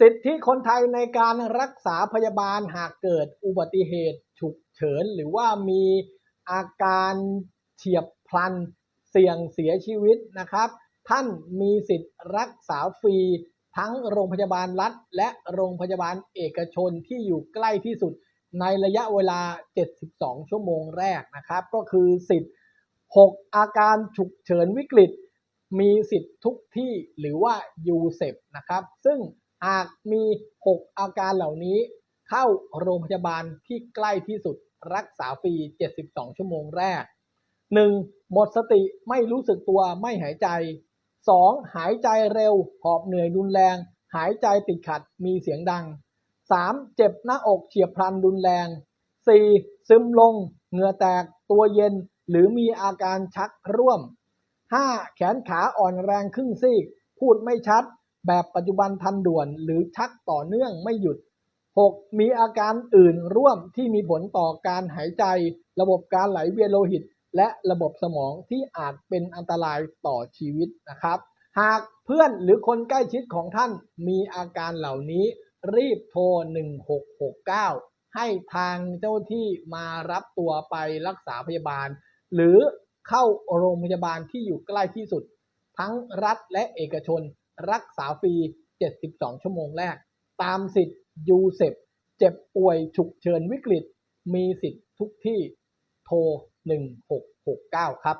สิทธิคนไทยในการรักษาพยาบาลหากเกิดอุบัติเหตุฉุกเฉิน หรือว่ามีอาการเฉียบพลันเสี่ยงเสียชีวิตนะครับ ท่านมีสิทธิ์รักษาฟรีทั้งโรงพยาบาลรัฐ และโรงพยาบาลเอกชนที่อยู่ใกล้ที่สุดในระยะเวลา 72 ชั่วโมงแรกนะครับ ก็คือสิทธิ์ 6 อาการฉุกเฉินวิกฤต มีสิทธิ์ทุกที่หรือว่า u s e p นะครับ ซึ่ง หากมี 6 อาการเหล่านี้ เข้าโรงพยาบาลที่ใกล้ที่สุดรักษาฟรี 72 ชั่วโมงแรก 1. หมดสติไม่รู้สึกตัวไม่หายใจ 2. หายใจเร็ว หอบเหนื่อยรุนแรง หายใจติดขัดมีเสียงดัง 3. เจ็บหน้าอกเฉียบพลันรุนแรง 4. ซึมลง เหงื่อแตกตัวเย็น หรือมีอาการชักร่วม 5. แขนขาอ่อนแรงครึ่งซีก พูดไม่ชัด แบบปัจจุบันทันด่วน หรือชักต่อเนื่องไม่หยุด 6. มีอาการอื่นร่วมที่มีผลต่อการหายใจ ระบบการไหลเวียนโลหิต และระบบสมองที่อาจเป็นอันตรายต่อชีวิตนะครับ หากเพื่อนหรือคนใกล้ชิดของท่านมีอาการเหล่านี้ รีบโทร 1669 ให้ทางเจ้าที่มารับตัวไปรักษาพยาบาล หรือเข้าโรงพยาบาลที่อยู่ใกล้ที่สุด ทั้งรัฐและเอกชน รักษาฟรี 72 ชั่วโมงแรก ตามสิทธิ์ยูเซปเจ็บป่วยฉุกเฉินวิกฤต มีสิทธิ์ทุกที่โทร 1669 ครับ